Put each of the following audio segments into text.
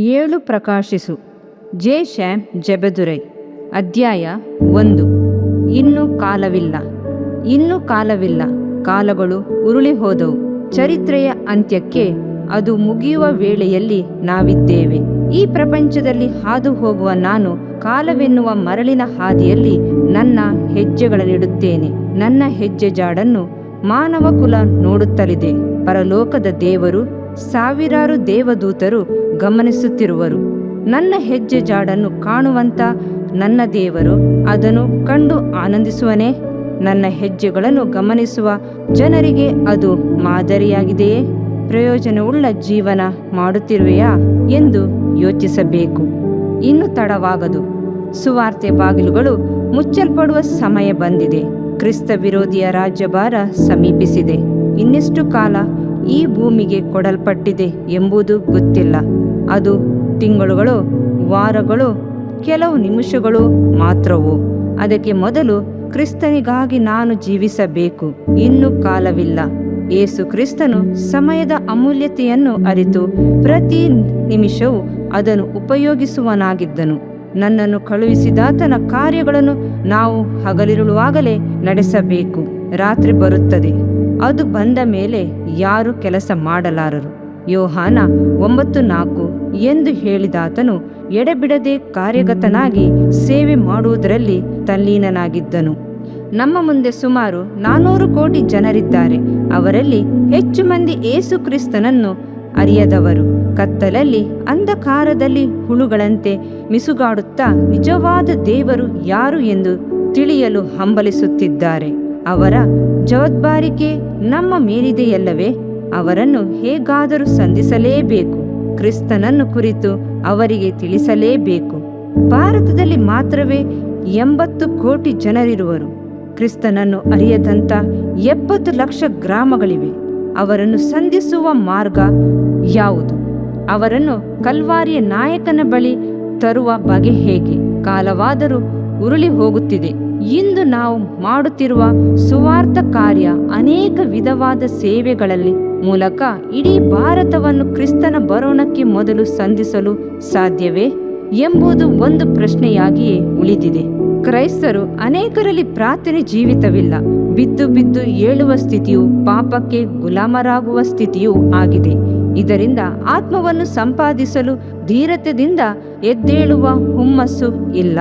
ಏಳು ಪ್ರಕಾಶಿಸು. ಜೆ ಶ್ಯಾಮ್ ಜೆಬೆದುರೈ. ಅಧ್ಯಾಯ ಒಂದು. ಇನ್ನು ಕಾಲವಿಲ್ಲ. ಇನ್ನು ಕಾಲವಿಲ್ಲ. ಕಾಲಗಳು ಉರುಳಿ ಹೋದವು ಚರಿತ್ರೆಯ ಅಂತ್ಯಕ್ಕೆ ಅದು ಮುಗಿಯುವ ವೇಳೆಯಲ್ಲಿ ನಾವಿದ್ದೇವೆ. ಈ ಪ್ರಪಂಚದಲ್ಲಿ ಹಾದು ಹೋಗುವ ನಾನು ಕಾಲವೆನ್ನುವ ಮರಳಿನ ಹಾದಿಯಲ್ಲಿ ನನ್ನ ಹೆಜ್ಜೆಗಳನ್ನಿಡುತ್ತೇನೆ ನನ್ನ ಹೆಜ್ಜೆ ಜಾಡನ್ನು ಮಾನವ ಕುಲ ನೋಡುತ್ತಲಿದೆ. ಪರಲೋಕದ ದೇವರು ಸಾವಿರಾರು ದೇವದೂತರು ಗಮನಿಸುತ್ತಿರುವರು. ನನ್ನ ಹೆಜ್ಜೆ ಜಾಡನ್ನು ಕಾಣುವಂತ ನನ್ನ ದೇವರು ಅದನ್ನು ಕಂಡು ಆನಂದಿಸುವನೇ? ನನ್ನ ಹೆಜ್ಜೆಗಳನ್ನು ಗಮನಿಸುವ ಜನರಿಗೆ ಅದು ಮಾದರಿಯಾಗಿದೆಯೇ? ಪ್ರಯೋಜನವುಳ್ಳ ಜೀವನ ಮಾಡುತ್ತಿರುವೆಯಾ ಎಂದು ಯೋಚಿಸಬೇಕು. ಇನ್ನು ತಡವಾಗದು. ಸುವಾರ್ತೆ ಬಾಗಿಲುಗಳು ಮುಚ್ಚಲ್ಪಡುವ ಸಮಯ ಬಂದಿದೆ. ಕ್ರಿಸ್ತ ವಿರೋಧಿಯ ರಾಜ್ಯಭಾರ ಸಮೀಪಿಸಿದೆ. ಇನ್ನೆಷ್ಟು ಕಾಲ ಈ ಭೂಮಿಗೆ ಕೊಡಲ್ಪಟ್ಟಿದೆ ಎಂಬುದು ಗೊತ್ತಿಲ್ಲ. ಅದು ತಿಂಗಳುಗಳು, ವಾರಗಳು, ಕೆಲವು ನಿಮಿಷಗಳು ಮಾತ್ರವು. ಅದಕ್ಕೆ ಮೊದಲು ಕ್ರಿಸ್ತನಿಗಾಗಿ ನಾನು ಜೀವಿಸಬೇಕು. ಇನ್ನು ಕಾಲವಿಲ್ಲ. ಏಸು ಕ್ರಿಸ್ತನು ಸಮಯದ ಅಮೂಲ್ಯತೆಯನ್ನು ಅರಿತು ಪ್ರತಿ ನಿಮಿಷವೂ ಅದನ್ನು ಉಪಯೋಗಿಸುವನಾಗಿದ್ದನು. ನನ್ನನ್ನು ಕಳುಹಿಸಿದಾತನ ಕಾರ್ಯಗಳನ್ನು ನಾವು ಹಗಲಿರುಳುವಾಗಲೇ ನಡೆಸಬೇಕು. ರಾತ್ರಿ ಬರುತ್ತದೆ. ಅದು ಬಂದ ಮೇಲೆ ಯಾರು ಕೆಲಸ ಮಾಡಲಾರರು. ಯೋಹಾನ ಒಂಬತ್ತು ನಾಲ್ಕು ಎಂದು ಹೇಳಿದಾತನು ಎಡೆಬಿಡದೆ ಕಾರ್ಯಗತನಾಗಿ ಸೇವೆ ಮಾಡುವುದರಲ್ಲಿ ತಲ್ಲೀನನಾಗಿದ್ದನು. ನಮ್ಮ ಮುಂದೆ ಸುಮಾರು ನಾನೂರು ಕೋಟಿ ಜನರಿದ್ದಾರೆ. ಅವರಲ್ಲಿ ಹೆಚ್ಚು ಮಂದಿ ಏಸು ಕ್ರಿಸ್ತನನ್ನು ಅರಿಯದವರು. ಕತ್ತಲಲ್ಲಿ, ಅಂಧಕಾರದಲ್ಲಿ ಹುಳುಗಳಂತೆ ಮಿಸುಗಾಡುತ್ತಾ ನಿಜವಾದ ದೇವರು ಯಾರು ಎಂದು ತಿಳಿಯಲು ಹಂಬಲಿಸುತ್ತಿದ್ದಾರೆ. ಅವರ ಜವಾಬ್ದಾರಿಕೆ ನಮ್ಮ ಮೇಲಿದೆಯಲ್ಲವೇ? ಅವರನ್ನು ಹೇಗಾದರೂ ಸಂಧಿಸಲೇಬೇಕು. ಕ್ರಿಸ್ತನನ್ನು ಕುರಿತು ಅವರಿಗೆ ತಿಳಿಸಲೇಬೇಕು. ಭಾರತದಲ್ಲಿ ಮಾತ್ರವೇ ಎಂಬತ್ತು ಕೋಟಿ ಜನರಿರುವರು. ಕ್ರಿಸ್ತನನ್ನು ಅರಿಯದಂತ ಎಪ್ಪತ್ತು ಲಕ್ಷ ಗ್ರಾಮಗಳಿವೆ. ಅವರನ್ನು ಸಂಧಿಸುವ ಮಾರ್ಗ ಯಾವುದು? ಅವರನ್ನು ಕಲ್ವಾರಿಯ ನಾಯಕನ ಬಳಿ ತರುವ ಬಗೆ ಹೇಗೆ? ಕಾಲವಾದರೂ ಉರುಳಿ ಹೋಗುತ್ತಿದೆ. ಇಂದು ನಾವು ಮಾಡುತ್ತಿರುವ ಸುವಾರ್ಥ ಕಾರ್ಯ ಅನೇಕ ವಿಧವಾದ ಸೇವೆಗಳಲ್ಲಿ ಮೂಲಕ ಇಡೀ ಭಾರತವನ್ನು ಕ್ರಿಸ್ತನ ಬರೋಣಕ್ಕೆ ಮೊದಲು ಸಂಧಿಸಲು ಸಾಧ್ಯವೇ ಎಂಬುದು ಒಂದು ಪ್ರಶ್ನೆಯಾಗಿಯೇ ಉಳಿದಿದೆ. ಕ್ರೈಸ್ತರು ಅನೇಕರಲ್ಲಿ ಪ್ರಾರ್ಥನೆ ಜೀವಿತವಿಲ್ಲ. ಬಿದ್ದು ಬಿದ್ದು ಏಳುವ ಸ್ಥಿತಿಯು ಪಾಪಕ್ಕೆ ಗುಲಾಮರಾಗುವ ಸ್ಥಿತಿಯೂ ಆಗಿದೆ. ಇದರಿಂದ ಆತ್ಮವನ್ನು ಸಂಪಾದಿಸಲು ಧೀರತೆಯಿಂದ ಎದ್ದೇಳುವ ಹುಮ್ಮಸ್ಸು ಇಲ್ಲ.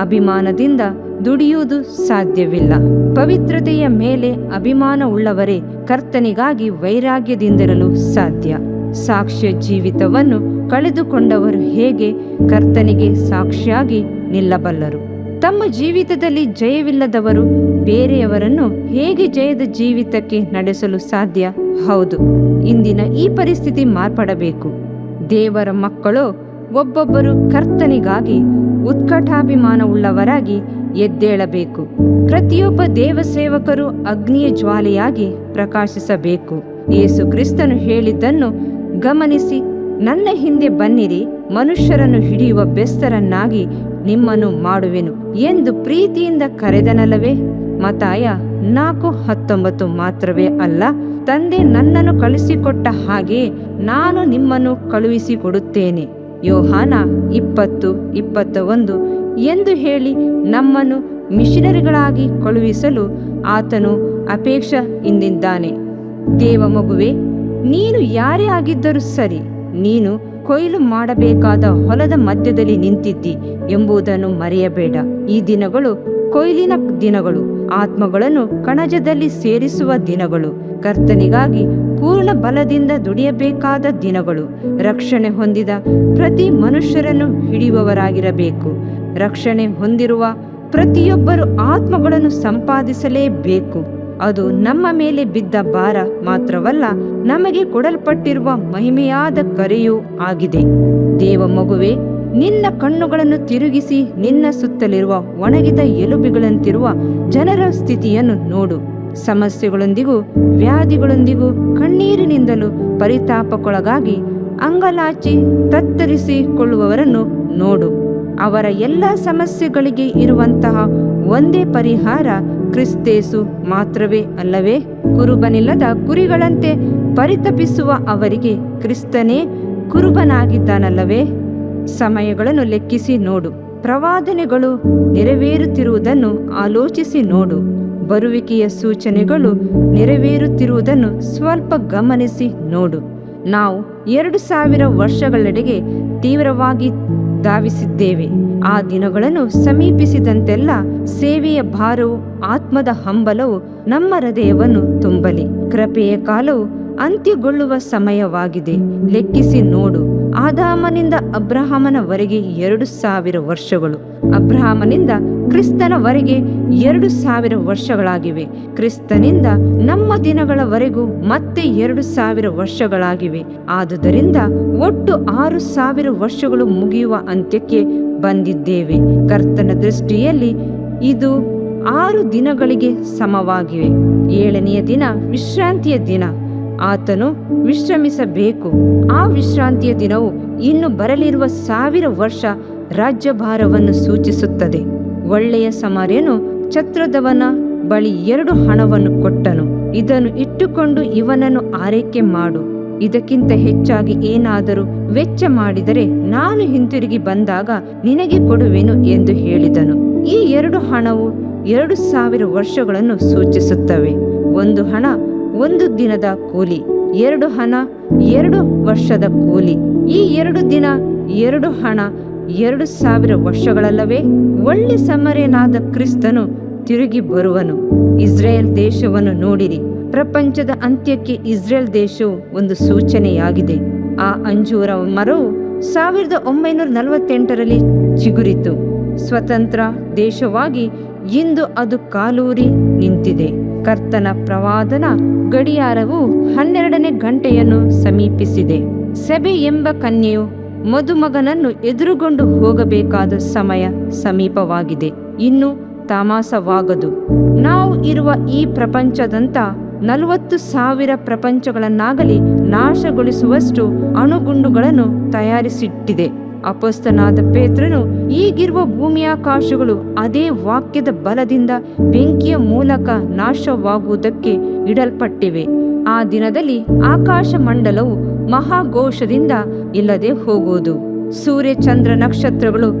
ಅಭಿಮಾನದಿಂದ ದುಡಿಯುವುದು ಸಾಧ್ಯವಿಲ್ಲ. ಪವಿತ್ರತೆಯ ಮೇಲೆ ಅಭಿಮಾನವುಳ್ಳವರೇ ಕರ್ತನಿಗಾಗಿ ವೈರಾಗ್ಯದಿಂದಿರಲು ಸಾಧ್ಯ. ಸಾಕ್ಷ್ಯ ಜೀವಿತವನ್ನು ಕಳೆದುಕೊಂಡವರು ಹೇಗೆ ಕರ್ತನಿಗೆ ಸಾಕ್ಷಿಯಾಗಿ ನಿಲ್ಲಬಲ್ಲರು? ತಮ್ಮ ಜೀವಿತದಲ್ಲಿ ಜಯವಿಲ್ಲದವರು ಬೇರೆಯವರನ್ನು ಹೇಗೆ ಜಯದ ಜೀವಿತಕ್ಕೆ ನಡೆಸಲು ಸಾಧ್ಯ? ಹೌದು, ಇಂದಿನ ಈ ಪರಿಸ್ಥಿತಿ ಮಾರ್ಪಡಬೇಕು. ದೇವರ ಮಕ್ಕಳು, ಒಬ್ಬೊಬ್ಬರು ಕರ್ತನಿಗಾಗಿ ಉತ್ಕಟಾಭಿಮಾನವುಳ್ಳವರಾಗಿ ಎದ್ದೇಳಬೇಕು. ಪ್ರತಿಯೊಬ್ಬ ದೇವಸೇವಕರು ಅಗ್ನಿಯ ಜ್ವಾಲೆಯಾಗಿ ಪ್ರಕಾಶಿಸಬೇಕು. ಯೇಸು ಕ್ರಿಸ್ತನು ಹೇಳಿದ್ದನ್ನು ಗಮನಿಸಿ, ನನ್ನ ಹಿಂದೆ ಬನ್ನಿರಿ, ಮನುಷ್ಯರನ್ನು ಹಿಡಿಯುವ ಬೆಸ್ತರನ್ನಾಗಿ ನಿಮ್ಮನ್ನು ಮಾಡುವೆನು ಎಂದು ಪ್ರೀತಿಯಿಂದ ಕರೆದನಲ್ಲವೇ? ಮತಾಯ ನಾಲ್ಕು ಹತ್ತೊಂಬತ್ತು ಮಾತ್ರವೇ ಅಲ್ಲ, ತಂದೆ ನನ್ನನ್ನು ಕಳಿಸಿಕೊಟ್ಟ ಹಾಗೆ ನಾನು ನಿಮ್ಮನ್ನು ಕಳುಹಿಸಿಕೊಡುತ್ತೇನೆ. ಯೋಹಾನ ಇಪ್ಪತ್ತು ಇಪ್ಪತ್ತ ಒಂದು ಎಂದು ಹೇಳಿ ನಮ್ಮನ್ನು ಮಿಷನರಿಗಳಾಗಿ ಕಳುಹಿಸಲು ಆತನು ಅಪೇಕ್ಷ ಇಂದಿದ್ದಾನೆ. ದೇವ ಮಗುವೆ, ನೀನು ಯಾರೇ ಆಗಿದ್ದರೂ ಸರಿ, ನೀನು ಕೊಯ್ಲು ಮಾಡಬೇಕಾದ ಹೊಲದ ಮಧ್ಯದಲ್ಲಿ ನಿಂತಿದ್ದಿ ಎಂಬುದನ್ನು ಮರೆಯಬೇಡ. ಈ ದಿನಗಳು ಕೊಯ್ಲಿನ ದಿನಗಳು, ಆತ್ಮಗಳನ್ನು ಕಣಜದಲ್ಲಿ ಸೇರಿಸುವ ದಿನಗಳು. ಕರ್ತನಿಗಾಗಿ ಪೂರ್ಣ ಬಲದಿಂದ ದುಡಿಯಬೇಕಾದ ದಿನಗಳು. ರಕ್ಷಣೆ ಹೊಂದಿದ ಪ್ರತಿ ಮನುಷ್ಯರನ್ನು ಹಿಡಿಯುವವರಾಗಿರಬೇಕು. ರಕ್ಷಣೆ ಹೊಂದಿರುವ ಪ್ರತಿಯೊಬ್ಬರು ಆತ್ಮಗಳನ್ನು ಸಂಪಾದಿಸಲೇಬೇಕು. ಅದು ನಮ್ಮ ಮೇಲೆ ಬಿದ್ದ ಭಾರ ಮಾತ್ರವಲ್ಲ, ನಮಗೆ ಕೊಡಲ್ಪಟ್ಟಿರುವ ಮಹಿಮೆಯಾದ ಕರೆಯೂ ಆಗಿದೆ. ದೇವ ಮಗುವೆ, ನಿನ್ನ ಕಣ್ಣುಗಳನ್ನು ತಿರುಗಿಸಿ ನಿನ್ನ ಸುತ್ತಲಿರುವ ಒಣಗಿದ ಎಲುಬಿಗಳಂತಿರುವ ಜನರ ಸ್ಥಿತಿಯನ್ನು ನೋಡು. ಸಮಸ್ಯೆಗಳೊಂದಿಗೂ, ವ್ಯಾಧಿಗಳೊಂದಿಗೂ ಕಣ್ಣೀರಿನಿಂದಲೂ ಪರಿತಾಪಕ್ಕೊಳಗಾಗಿ ಅಂಗಲಾಚಿ ತತ್ತರಿಸಿಕೊಳ್ಳುವವರನ್ನು ನೋಡು. ಅವರ ಎಲ್ಲ ಸಮಸ್ಯೆಗಳಿಗೆ ಇರುವಂತಹ ಒಂದೇ ಪರಿಹಾರ ಕ್ರಿಸ್ತೇಸು ಮಾತ್ರವೇ ಅಲ್ಲವೇ? ಕುರುಬನಿಲ್ಲದ ಕುರಿಗಳಂತೆ ಪರಿತಪಿಸುವ ಅವರಿಗೆ ಕ್ರಿಸ್ತನೇ ಕುರುಬನಾಗಿದ್ದಾನಲ್ಲವೇ? ಸಮಯಗಳನ್ನು ಲೆಕ್ಕಿಸಿ ನೋಡು. ಪ್ರವಾದನೆಗಳು ನೆರವೇರುತ್ತಿರುವುದನ್ನು ಆಲೋಚಿಸಿ ನೋಡು. ಬರುವಿಕೆಯ ಸೂಚನೆಗಳು ನೆರವೇರುತ್ತಿರುವುದನ್ನು ಸ್ವಲ್ಪ ಗಮನಿಸಿ ನೋಡು. ನಾವು ಎರಡು ಸಾವಿರ ವರ್ಷಗಳೆಡೆಗೆ ತೀವ್ರವಾಗಿ ಧಾವಿಸಿದ್ದೇವೆ. ಆ ದಿನಗಳನ್ನು ಸಮೀಪಿಸಿದಂತೆಲ್ಲ ಸೇವೆಯ ಭಾರವು, ಆತ್ಮದ ಹಂಬಲವು ನಮ್ಮ ಹೃದಯವನ್ನು ತುಂಬಲಿ. ಕೃಪೆಯ ಕಾಲವು ಅಂತ್ಯಗೊಳ್ಳುವ ಸಮಯವಾಗಿದೆ. ಲೆಕ್ಕಿಸಿ ನೋಡು. ಆದಾಮನಿಂದ ಅಬ್ರಹಾಮನವರೆಗೆ ಎರಡು ಸಾವಿರ ವರ್ಷಗಳು. ಅಬ್ರಹಾಮನಿಂದ ಕ್ರಿಸ್ತನವರೆಗೆ ಎರಡು ಸಾವಿರ ವರ್ಷಗಳಾಗಿವೆ. ಕ್ರಿಸ್ತನಿಂದ ನಮ್ಮ ದಿನಗಳವರೆಗೂ ಮತ್ತೆ ಎರಡು ಸಾವಿರ ವರ್ಷಗಳಾಗಿವೆ. ಆದುದರಿಂದ ಒಟ್ಟು ಆರು ಸಾವಿರ ವರ್ಷಗಳು ಮುಗಿಯುವ ಅಂತ್ಯಕ್ಕೆ ಬಂದಿದ್ದೇವೆ. ಕರ್ತನ ದೃಷ್ಟಿಯಲ್ಲಿ ಇದು ಆರು ದಿನಗಳಿಗೆ ಸಮವಾಗಿವೆ. ಏಳನೆಯ ದಿನ ವಿಶ್ರಾಂತಿಯ ದಿನ. ಆತನು ವಿಶ್ರಮಿಸಬೇಕು. ಆ ವಿಶ್ರಾಂತಿಯ ದಿನವು ಇನ್ನು ಬರಲಿರುವ ಸಾವಿರ ವರ್ಷ ರಾಜ್ಯಭಾರವನ್ನು ಸೂಚಿಸುತ್ತದೆ. ಒಳ್ಳೆಯ ಸಮರ್ಯನು ಛತ್ರದವನ ಬಳಿ ಎರಡು ಹಣವನ್ನು ಕೊಟ್ಟನು. ಇದನ್ನು ಇಟ್ಟುಕೊಂಡು ಇವನನ್ನು ಆರೈಕೆ ಮಾಡು. ಇದಕ್ಕಿಂತ ಹೆಚ್ಚಾಗಿ ಏನಾದರೂ ವೆಚ್ಚ ಮಾಡಿದರೆ ನಾನು ಹಿಂತಿರುಗಿ ಬಂದಾಗ ನಿನಗೆ ಕೊಡುವೆನು ಎಂದು ಹೇಳಿದನು. ಈ ಎರಡು ಹಣವು ಎರಡು ಸಾವಿರ ವರ್ಷಗಳನ್ನು ಸೂಚಿಸುತ್ತವೆ. ಒಂದು ಹಣ ಒಂದು ದಿನದ ಕೂಲಿ, ಎರಡು ಹಣ ಎರಡು ವರ್ಷದ ಕೂಲಿ. ಈ ಎರಡು ದಿನ ಎರಡು ಹಣ ಎರಡು ಸಾವಿರ ವರ್ಷಗಳಲ್ಲವೇ ಒಳ್ಳೆ ಸಮರೇನಾದ ಕ್ರಿಸ್ತನು ತಿರುಗಿ ಬರುವನು. ಇಸ್ರೇಲ್ ದೇಶವನ್ನು ನೋಡಿರಿ. ಪ್ರಪಂಚದ ಅಂತ್ಯಕ್ಕೆ ಇಸ್ರೇಲ್ ದೇಶವು ಒಂದು ಸೂಚನೆಯಾಗಿದೆ. ಆ ಅಂಜೂರ ಮರವು ಸಾವಿರದ ಒಂಬೈನೂರ ನಲವತ್ತೆಂಟರಲ್ಲಿ ಚಿಗುರಿತು. ಸ್ವತಂತ್ರ ದೇಶವಾಗಿ ಇಂದು ಅದು ಕಾಲೂರಿ ನಿಂತಿದೆ. ಕರ್ತನ ಪ್ರವಾದನ ಗಡಿಯಾರವು ಹನ್ನೆರಡನೇ ಗಂಟೆಯನ್ನು ಸಮೀಪಿಸಿದೆ. ಸಭೆ ಎಂಬ ಕನ್ಯೆಯು ಮದುಮಗನನ್ನು ಎದುರುಗೊಂಡು ಹೋಗಬೇಕಾದ ಸಮಯ ಸಮೀಪವಾಗಿದೆ. ಇನ್ನು ತಾಮಾಸವಾಗದು. ನಾವು ಇರುವ ಈ ಪ್ರಪಂಚದಂತ ನಲವತ್ತು ಸಾವಿರ ಪ್ರಪಂಚಗಳನ್ನಾಗಲಿ ನಾಶಗೊಳಿಸುವಷ್ಟು ಅಣುಗುಂಡುಗಳನ್ನು ತಯಾರಿಸಿಟ್ಟಿದೆ. ಅಪಸ್ತನಾದ ಪೇತ್ರನು ಈಗಿರುವ ಭೂಮಿಯಾಕಾಶಗಳು ಅದೇ ವಾಕ್ಯದ ಬಲದಿಂದ ಬೆಂಕಿಯ ಮೂಲಕ ನಾಶವಾಗುವುದಕ್ಕೆ ಇಡಲ್ಪಟ್ಟಿವೆ. ಆ ದಿನದಲ್ಲಿ ಆಕಾಶ ಮಂಡಲವು ಮಹಾಘೋಷದಿಂದ ಇಲ್ಲದೆ ಹೋಗುವುದು. ಸೂರ್ಯ ಚಂದ್ರ ನಕ್ಷತ್ರಗಳು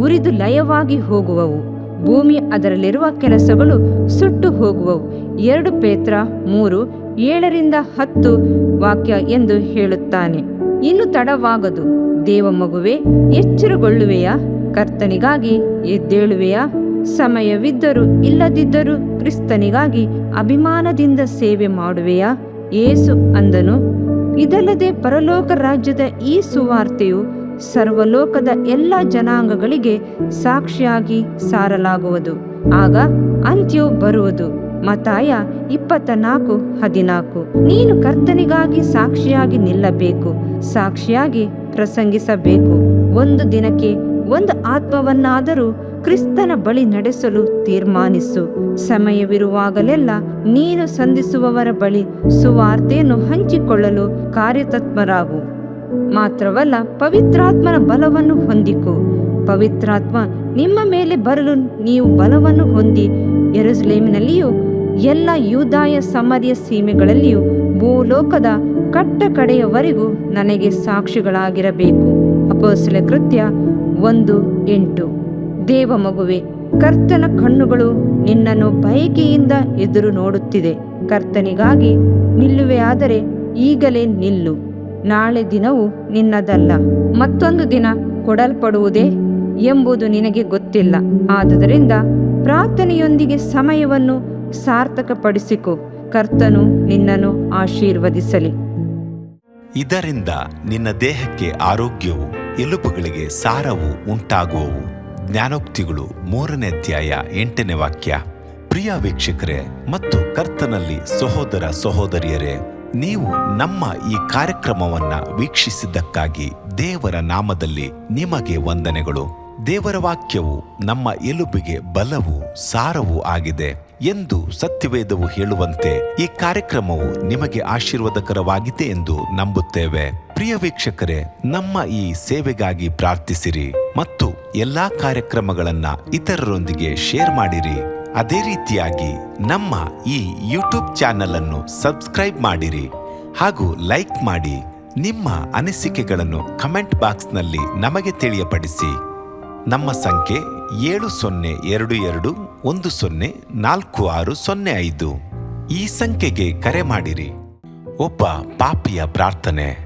ಉರಿದು ಲಯವಾಗಿ ಹೋಗುವವು. ಭೂಮಿ ಅದರಲ್ಲಿರುವ ಕೆಲಸಗಳು ಸುಟ್ಟು ಹೋಗುವವು. ಎರಡು ಪೇತ್ರ ಮೂರು ಏಳರಿಂದ ಹತ್ತು ವಾಕ್ಯ ಎಂದು ಹೇಳುತ್ತಾನೆ. ಇನ್ನು ತಡವಾಗದು. ದೇವ ಮಗುವೆ, ಎಚ್ಚರಗೊಳ್ಳುವೆಯಾ? ಕರ್ತನಿಗಾಗಿ ಎದ್ದೇಳುವೆಯ? ಸಮಯವಿದ್ದರೂ ಇಲ್ಲದಿದ್ದರೂ ಕ್ರಿಸ್ತನಿಗಾಗಿ ಅಭಿಮಾನದಿಂದ ಸೇವೆ ಮಾಡುವೆಯಾ? ಏಸು ಅಂದನು, ಇದಲ್ಲದೆ ಪರಲೋಕ ರಾಜ್ಯದ ಈ ಸುವಾರ್ತೆಯು ಸರ್ವಲೋಕದ ಎಲ್ಲ ಜನಾಂಗಗಳಿಗೆ ಸಾಕ್ಷಿಯಾಗಿ ಸಾರಲಾಗುವುದು. ಆಗ ಅಂತ್ಯವು ಬರುವುದು. ಮತಾಯ ಇಪ್ಪತ್ತ ನಾಲ್ಕು ಹದಿನಾಲ್ಕು. ನೀನು ಕರ್ತನಿಗಾಗಿ ಸಾಕ್ಷಿಯಾಗಿ ನಿಲ್ಲಬೇಕು, ಸಾಕ್ಷಿಯಾಗಿ ಪ್ರಸಂಗಿಸಬೇಕು. ಒಂದು ದಿನಕ್ಕೆ ಒಂದು ಆತ್ಮವನ್ನಾದರೂ ಕ್ರಿಸ್ತನ ಬಳಿ ನಡೆಸಲು ತೀರ್ಮಾನಿಸು. ಸಮಯವಿರುವಾಗಲೆಲ್ಲ ನೀನು ಸಂಧಿಸುವವರ ಬಳಿ ಸುವಾರ್ತೆಯನ್ನು ಹಂಚಿಕೊಳ್ಳಲು ಕಾರ್ಯತತ್ಮರಾಗು. ಮಾತ್ರವಲ್ಲ, ಪವಿತ್ರಾತ್ಮನ ಬಲವನ್ನು ಹೊಂದಿಕೊ. ಪವಿತ್ರಾತ್ಮ ನಿಮ್ಮ ಮೇಲೆ ಬರಲು ನೀವು ಬಲವನ್ನು ಹೊಂದಿ. ಯೆರೂಸಲೇಮಿನಲ್ಲಿಯೂ, ಎಲ್ಲ ಯೂದಾಯ ಸಮರ್ಯ ಸೀಮೆಗಳಲ್ಲಿಯೂ, ಭೂಲೋಕದ ಕಟ್ಟ ಕಡೆಯವರೆಗೂ ನನಗೆ ಸಾಕ್ಷಿಗಳಾಗಿರಬೇಕು. ಅಪೋಸಲ ಕೃತ್ಯ ಒಂದು ಎಂಟು. ದೇವ ಮಗುವೆ ಕರ್ತನ ಕಣ್ಣುಗಳು ನಿನ್ನನ್ನು ಬಯಕೆಯಿಂದ ಎದುರು ನೋಡುತ್ತಿದೆ. ಕರ್ತನಿಗಾಗಿ ನಿಲ್ಲುವೆಯಾದರೆ ಈಗಲೇ ನಿಲ್ಲು. ನಾಳೆ ದಿನವು ನಿನ್ನದಲ್ಲ. ಮತ್ತೊಂದು ದಿನ ಕೊಡಲ್ಪಡುವುದೇ ಎಂಬುದು ನಿನಗೆ ಗೊತ್ತಿಲ್ಲ. ಆದುದರಿಂದ ಪ್ರಾರ್ಥನೆಯೊಂದಿಗೆ ಸಮಯವನ್ನು ಸಾರ್ಥಕಪಡಿಸಿಕೊ. ಕರ್ತನು ನಿನ್ನನ್ನು ಆಶೀರ್ವದಿಸಲಿ. ಇದರಿಂದ ನಿನ್ನ ದೇಹಕ್ಕೆ ಆರೋಗ್ಯವು, ಎಲುಬುಗಳಿಗೆ ಸಾರವು ಉಂಟಾಗುವವು. ಜ್ಞಾನೋಕ್ತಿಗಳು ಮೂರನೇ ಅಧ್ಯಾಯ ಎಂಟನೇ ವಾಕ್ಯ. ಪ್ರಿಯ ವೀಕ್ಷಕರೇ, ಮತ್ತು ಕರ್ತನಲ್ಲಿ ಸಹೋದರ ಸಹೋದರಿಯರೇ, ನೀವು ನಮ್ಮ ಈ ಕಾರ್ಯಕ್ರಮವನ್ನ ವೀಕ್ಷಿಸಿದ್ದಕ್ಕಾಗಿ ದೇವರ ನಾಮದಲ್ಲಿ ನಿಮಗೆ ವಂದನೆಗಳು. ದೇವರ ವಾಕ್ಯವು ನಮ್ಮ ಎಲುಬಿಗೆ ಬಲವು ಸಾರವೂ ಆಗಿದೆ ಎಂದು ಸತ್ಯವೇದವು ಹೇಳುವಂತೆ ಈ ಕಾರ್ಯಕ್ರಮವು ನಿಮಗೆ ಆಶೀರ್ವಾದಕರವಾಗಿದೆ ಎಂದು ನಂಬುತ್ತೇವೆ. ಪ್ರಿಯ ವೀಕ್ಷಕರೇ, ನಮ್ಮ ಈ ಸೇವೆಗಾಗಿ ಪ್ರಾರ್ಥಿಸಿರಿ ಮತ್ತು ಎಲ್ಲಾ ಕಾರ್ಯಕ್ರಮಗಳನ್ನು ಇತರರೊಂದಿಗೆ ಶೇರ್ ಮಾಡಿರಿ. ಅದೇ ರೀತಿಯಾಗಿ ನಮ್ಮ ಈ ಯೂಟ್ಯೂಬ್ ಚಾನೆಲ್ ಅನ್ನು ಸಬ್ಸ್ಕ್ರೈಬ್ ಮಾಡಿರಿ. ಹಾಗೂ ಲೈಕ್ ಮಾಡಿ. ನಿಮ್ಮ ಅನಿಸಿಕೆಗಳನ್ನು ಕಮೆಂಟ್ ಬಾಕ್ಸ್ನಲ್ಲಿ ನಮಗೆ ತಿಳಿಯಪಡಿಸಿ. ನಮ್ಮ ಸಂಖ್ಯೆ ಏಳು ಸೊನ್ನೆ ಎರಡು ಎರಡು ಒಂದು ಸೊನ್ನೆ ನಾಲ್ಕು ಆರು ಸೊನ್ನೆ ಐದು. ಈ ಸಂಖ್ಯೆಗೆ ಕರೆ ಮಾಡಿರಿ. ಒಬ್ಬ ಪಾಪಿಯ ಪ್ರಾರ್ಥನೆ.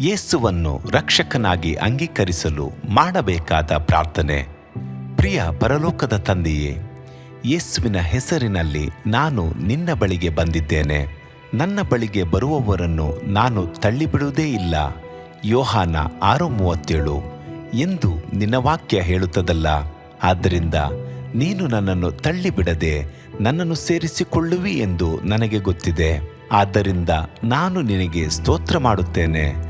ಯೇಸುವನ್ನು ರಕ್ಷಕನಾಗಿ ಅಂಗೀಕರಿಸಲು ಮಾಡಬೇಕಾದ ಪ್ರಾರ್ಥನೆ. ಪ್ರಿಯ ಪರಲೋಕದ ತಂದೆಯೇ, ಯೇಸುವಿನ ಹೆಸರಿನಲ್ಲಿ ನಾನು ನಿನ್ನ ಬಳಿಗೆ ಬಂದಿದ್ದೇನೆ. ನನ್ನ ಬಳಿಗೆ ಬರುವವರನ್ನು ನಾನು ತಳ್ಳಿಬಿಡುವುದೇ ಇಲ್ಲ. ಯೋಹಾನ ಆರು ಮೂವತ್ತೇಳು ಎಂದು ನಿನ್ನ ವಾಕ್ಯ ಹೇಳುತ್ತದಲ್ಲ. ಆದ್ದರಿಂದ ನೀನು ನನ್ನನ್ನು ತಳ್ಳಿಬಿಡದೆ ನನ್ನನ್ನು ಸೇರಿಸಿಕೊಳ್ಳುವಿ ಎಂದು ನನಗೆ ಗೊತ್ತಿದೆ. ಆದ್ದರಿಂದ ನಾನು ನಿನಗೆ ಸ್ತೋತ್ರ ಮಾಡುತ್ತೇನೆ.